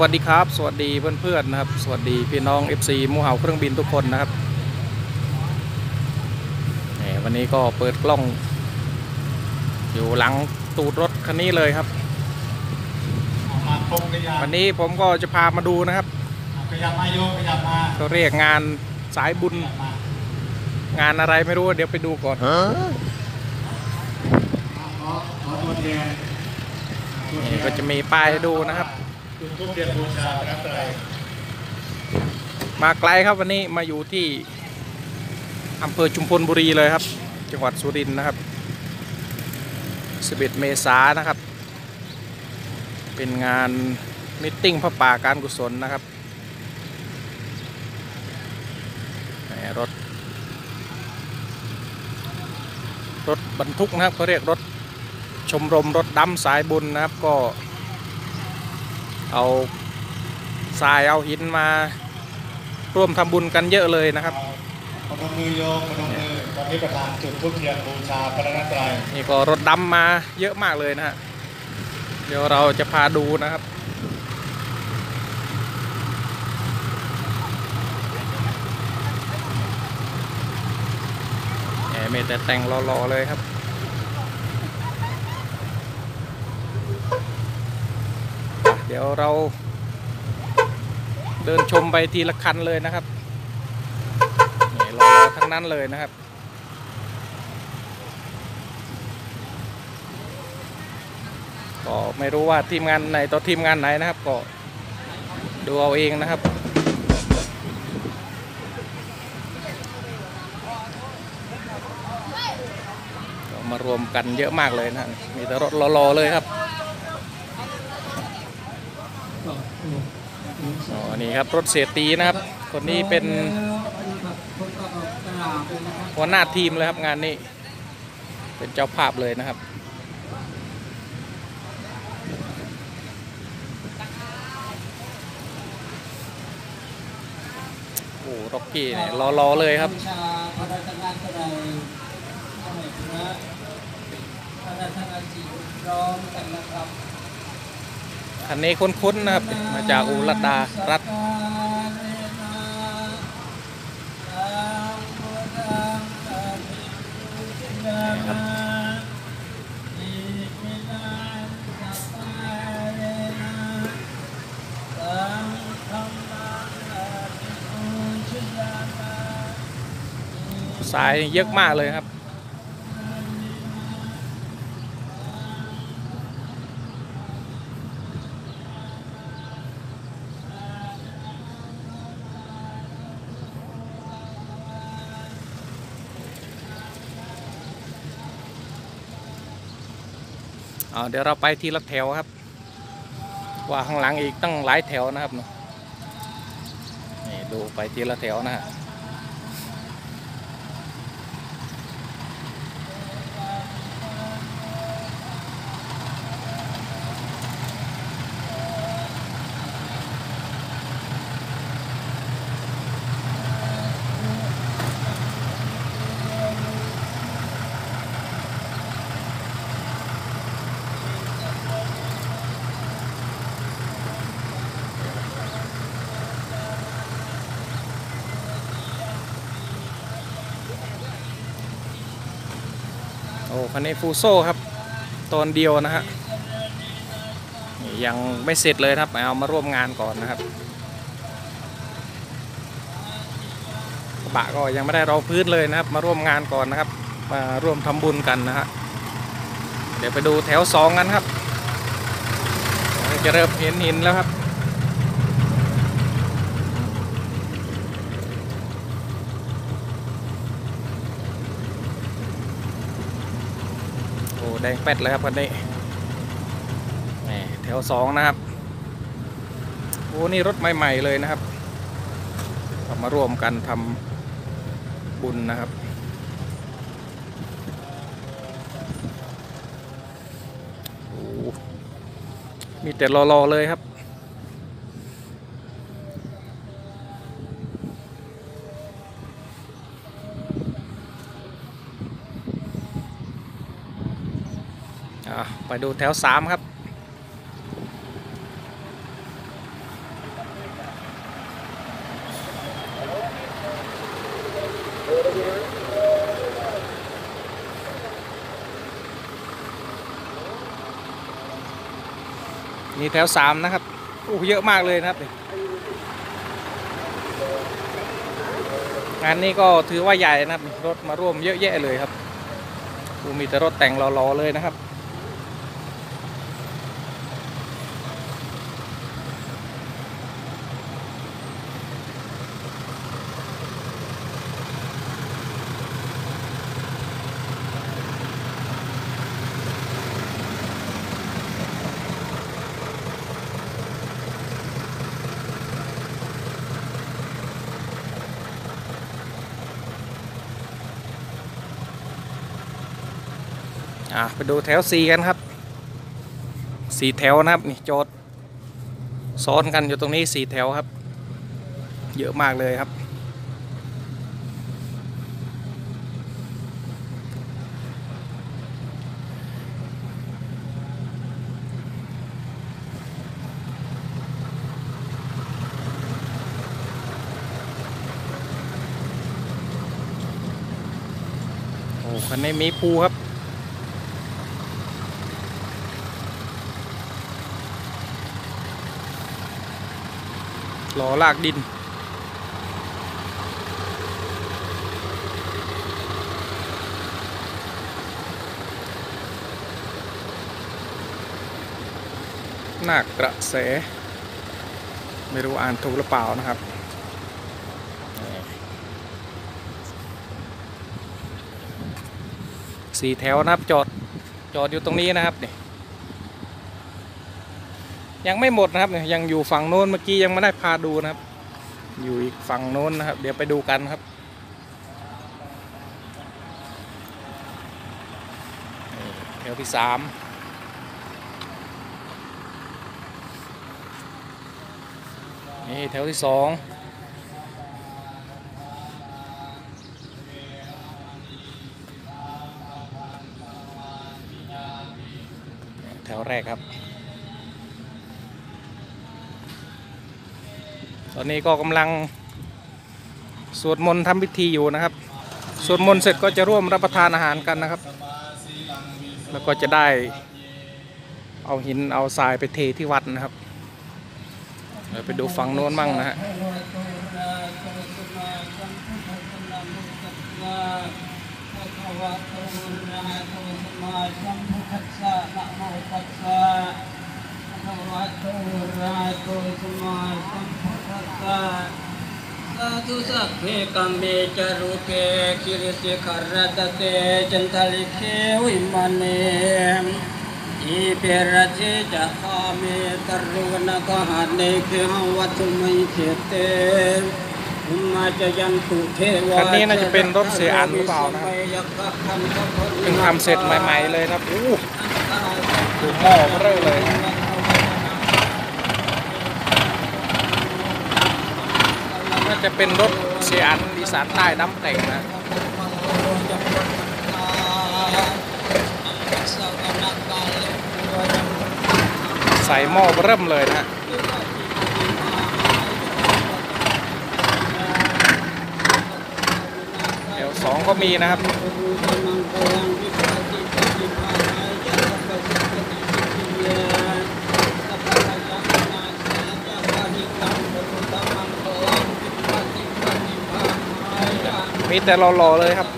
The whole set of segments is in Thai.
วัสดีครับ สวัสดีเพื่อนๆนะครับ สวัสดีพี่น้อง FC หมูเห่าเครื่องบินทุกคนนะครับแหมวันนี้ก็เปิดกล้อง อยู่หลังตูดรถคันนี้เลยครับมาตรงขยับวันนี้ผมก็จะพามาดูนะครับขยับมาโยขยับมาเขาเรียกงานสายบุญขยับมางานอะไรไม่รู้เดี๋ยวไปดูก่อนขอขอตัวแทนตัวแทนี่นก็จะมีป้ายให้ดูนะครับ จุดทุกเดือนบูชาพระไตรมาไกลครับวันนี้มาอยู่ที่อำเภอชุมพลบุรีเลยครับ จังหวัดสุรินทร์นะครับ 11 เมษายนนะครับ เป็นงานมิทติ้งพระป่าการกุศลนะครับแหมรถ รถบรรทุกนะครับเขาเรียกรถชมรมรถดำสายบุญนะครับก็ เอาทรายเอาหินมาร่วมทำบุญกันเยอะเลยนะครับพนมมือโยพนมมือตอนนี้ประธานจุดทุกเทียนบูชาพระไตรนี่ก็รถดำมาเยอะมากเลยนะฮะเดี๋ยวเราจะพาดูนะครับแหมมีแต่แต่งรอๆเลยครับ เดี๋ยวเราเดินชมไปทีละคันเลยนะครับนี่รอทั้งนั้นเลยนะครับ ก็ไม่รู้ว่าทีมงานไหนต่อทีมงานไหนนะครับ ก็ดูเอาเองนะครับก็มารวมกันเยอะมากเลยนะ มีแต่รถรอๆเลยครับ อ๋อนี่ครับรถเสียตีนะครับ คนนี้เป็นหัวหน้าทีมเลยครับงานนี้ เป็นเจ้าภาพเลยนะครับโอ้ร็อกกี้เนี่ยรอๆเลยครับพระราชทานก็ได้สมัยพระพระราชทานจีร้องกันนะครับ คันนี้คุ้นๆนะครับ มาจากอุรัตดารัฐครับสายเยอะมากเลยครับ เดี๋ยวเราไปทีละแถวครับ ว่าข้างหลังอีกตั้งหลายแถวนะครับเนาะนี่ดูไปทีละแถวนะฮะ โอ้คันนี้ฟูโซ่ครับตอนเดียวนะฮะยังไม่เสร็จเลยครับเอามาร่วมงานก่อนนะครับกระบะก็ยังไม่ได้รองพื้นเลยนะครับ มาร่วมงานก่อนนะครับ มาร่วมทำบุญกันนะฮะเดี๋ยวไปดูแถวสองกันครับจะเริ่มเห็นหินแล้วครับ ดงเป็ดเลยครับคันนี้แหมแถวสองนะครับโอ้นี่รถใหม่ ๆ เลยนะครับเอามาร่วมกันทำบุญนะครับโอ้มีแต่รอๆเลยครับ ไปดูแถวสามครับ นี่แถวสามนะครับอู้เยอะมากเลยนะครับ งานนี้ก็ถือว่าใหญ่นะครับ รถมาร่วมเยอะแยะเลยครับอูมีแต่รถแต่งรอๆเลยนะครับ อะไปดูแถวสี่กันครับสี่แถวนะครับนี่จอดซ้อนกันอยู่ตรงนี้สี่แถวครับ เยอะมากเลยครับ โอ้คันนี้มีปูครับ ล่อลากดิน หนักกระแส ไม่รู้อ่านถูกหรือเปล่านะครับสี่แถวนะครับจอดจอดอยู่ตรงนี้นะครับเนี่ย ยังไม่หมดนะครับเนี่ยยังอยู่ฝั่งโน้นเมื่อกี้ยังไม่ได้พาดูนะครับ อยู่อีกฝั่งโน้นนะครับ เดี๋ยวไปดูกันครับแถวที่สามนี่แถวที่สองแถวแรกครับ ตอนนี้ก็กำลังสวดมนต์ทำพิธีอยู่นะครับ สวดมนต์เสร็จก็จะร่วมรับประทานอาหารกันนะครับ แล้วก็จะได้เอาหินเอาทรายไปเทที่วัดนะครับเดี๋ยวไปดูฝั่งโน้นมั่งนะฮะสาธุสั พเพกัมเมจารุเกคิริสิขารตเตจันทลิเควิมานเนอีเปรเจจะคาเมตรุนกหันเนเคหวัตุมัยเขเตอุมาจะยันตุเทวาคันนี้น่าจะเป็นรถเสียอันหรือเปล่านะครับเพิ่งทำเสร็จใหม่ ๆ เลยนะครับอู้ดูหม้อเบอเลยนะน่า จะเป็นรถเสียอันอีสานใต้ดำแต่งนะใส่หม้อเริ่มเลยนะฮะเดี๋ยวสองก็มีนะครับ มีแต่รอๆเลยครับ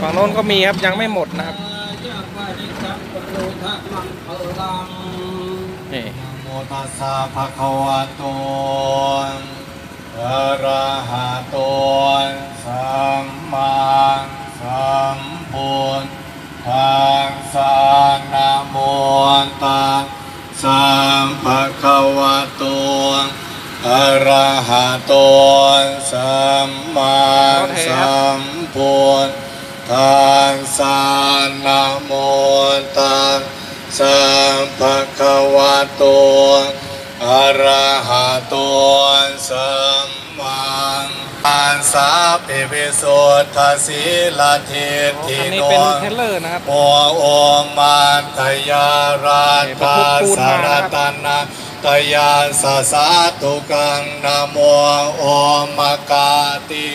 ฝั่งโน้นก็มีครับยังไม่หมดนะครับนี่โมตัสสะภะคะวะโตอะระหะโตสัมมาสัมพุทธัสสะนะโมตัสสะภะคะวะโตอะระ หะโตสัมมาสัมพุทธัสสะนะโมตัสสะภะคะวะโตอะระหะโตสัมมาอันสาปิวิสุทธสีลเทโอ้ติคันนี้โนเป็นเทรลเลอร์นะครับโมโอมาตยาราคาสารตนา ตยาสาสาตุกังนาโมโอมกาติ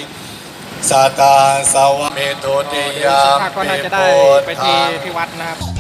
สตาสวะเมตุติยามก็น่าจะได้ไปที่ที่วัดนะครับ